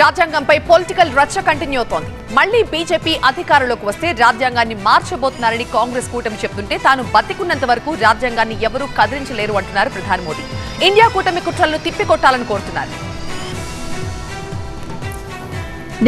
రాజ్యాంగంపై political రచ్చ continue అవుతోంది. మళ్ళీ బీజేపీ అధికారంలోకి వస్తే రాజ్యాంగాన్ని మార్చబోతున్నారని కాంగ్రెస్ కూటమి చెబుతుంటే తాను బతికున్నంత వరకు రాజ్యాంగాన్ని ఎవరూ కదిలించలేరు అంటున్నారు ప్రధాని మోదీ ఇండియా కూటమి కుట్రలను తిప్పికొట్టాలని కోరుతున్నారు.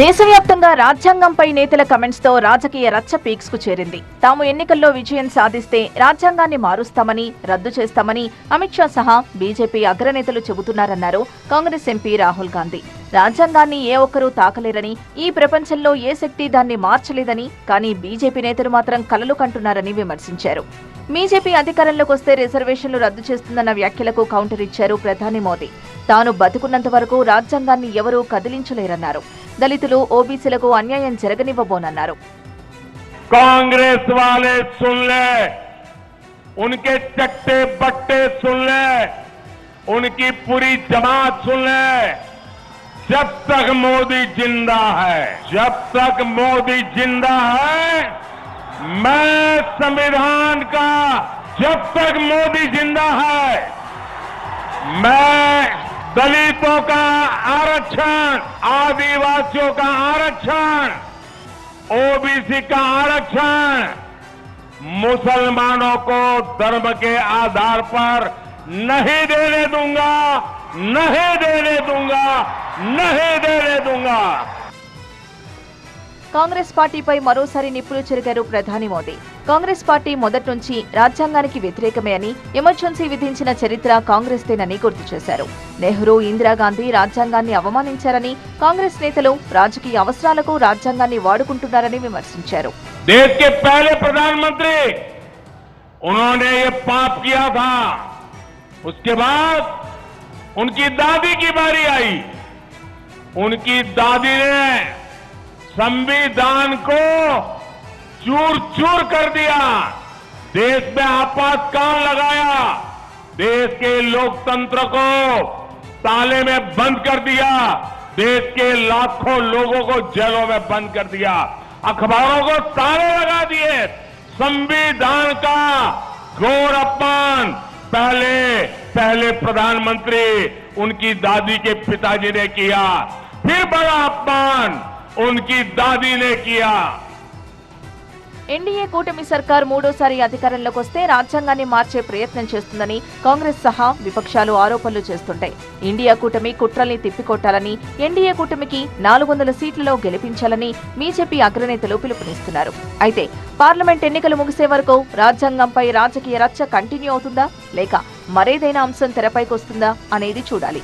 దేశవ్యాప్తంగా రాజ్యాంగంపై నేతల కమెంట్స్తో రాజకీయ రచ్చ పీక్స్కు చేరింది. తాము ఎన్నికల్లో విజయం సాధిస్తే రాజ్యాంగాన్ని మారుస్తామని రద్దు చేస్తామని అమిత్ షా సహా బీజేపీ అగ్రనేతలు చెబుతున్నారన్నారు కాంగ్రెస్ ఎంపీ రాహుల్ గాంధీ. రాజ్యాంగాన్ని ఏ ఒక్కరూ తాకలేరని ఈ ప్రపంచంలో ఏ శక్తి దాన్ని మార్చలేదని కానీ బీజేపీ నేతలు మాత్రం కలలు కంటున్నారని విమర్శించారు. బీజేపీ అధికారంలోకి వస్తే రిజర్వేషన్లు రద్దు చేస్తుందన్న వ్యాఖ్యలకు కౌంటర్ ఇచ్చారు ప్రధాని మోదీ. తాను బతుకున్నంత వరకు రాజ్యాంగాన్ని ఎవరూ కదిలించలేరన్నారు. దళితులు ఓబీసీలకు అన్యాయం జరగనివ్వబోనన్నారు. కాంగ్రెస్ వాలే సున్లే. ఉన్కే చట్టే బట్టే సున్లే. జమాత్ సున్లే. जब तक मोदी ज़िंदा है, जब तक मोदी ज़िंदा है, मैं संविधान का, जब तक मोदी ज़िंदा है, मैं दलितों का आरक्षण, आदिवासियों का आरक्षण ओबीसी का आरक्षण, मुसलमानों को धर्म के आधार पर नहीं देने दूँगा, नहीं देने दूँगा। नहीं देने दूंगा కాంగ్రెస్ పార్టీపై మరోసారి నిప్పులు చెరిగారు ప్రధాని మోదీ కాంగ్రెస్ పార్టీ మొదటి నుంచి రాజ్యాంగానికి వ్యతిరేకమే అని ఎమర్జెన్సీ విధించిన చరిత్ర కాంగ్రెస్తేనని గుర్తు చేశారు నెహ్రూ ఇందిరాగాంధీ రాజ్యాంగాన్ని అవమానించారని కాంగ్రెస్ నేతలు రాజకీయ అవసరాలకు రాజ్యాంగాన్ని వాడుకుంటున్నారని విమర్శించారు देश के पहले प्रधानमंत्री उन्होंने ये पाप किया था उसके बाद उनकी दादी की बारी आई उनकी दादी ने संविधान को चूर चूर कर दिया। देश में आपातकाल लगाया। देश के लोकतंत्र को ताले में बंद कर दिया। देश के लाखों लोगों को जेलों में बंद कर दिया। अखबारों को ताले लगा दिए। संविधान का घोर अपमान। पहले पहले प्रधानमंत्री उनकी दादी के पिताजी ने किया। फिर बड़ा अपमान उनकी दादी ने किया ఎన్డీఏ కూటమి సర్కార్ మూడోసారి అధికారంలోకి వస్తే రాజ్యాంగాన్ని మార్చే ప్రయత్నం చేస్తుందని కాంగ్రెస్ సహా విపక్షాలు ఆరోపణలు చేస్తుంటాయి ఇండియా కూటమి కుట్రల్ని తిప్పికొట్టాలని ఎన్డీఏ కూటమికి నాలుగు వందల సీట్లలో గెలిపించాలని బీజేపీ అగ్రనేతలు పిలుపునిస్తున్నారు అయితే పార్లమెంట్ ఎన్నికలు ముగిసే వరకు రాజ్యాంగంపై రాజకీయ రచ్చ కంటిన్యూ అవుతుందా లేక మరేదైనా అంశం తెరపైకొస్తుందా అనేది చూడాలి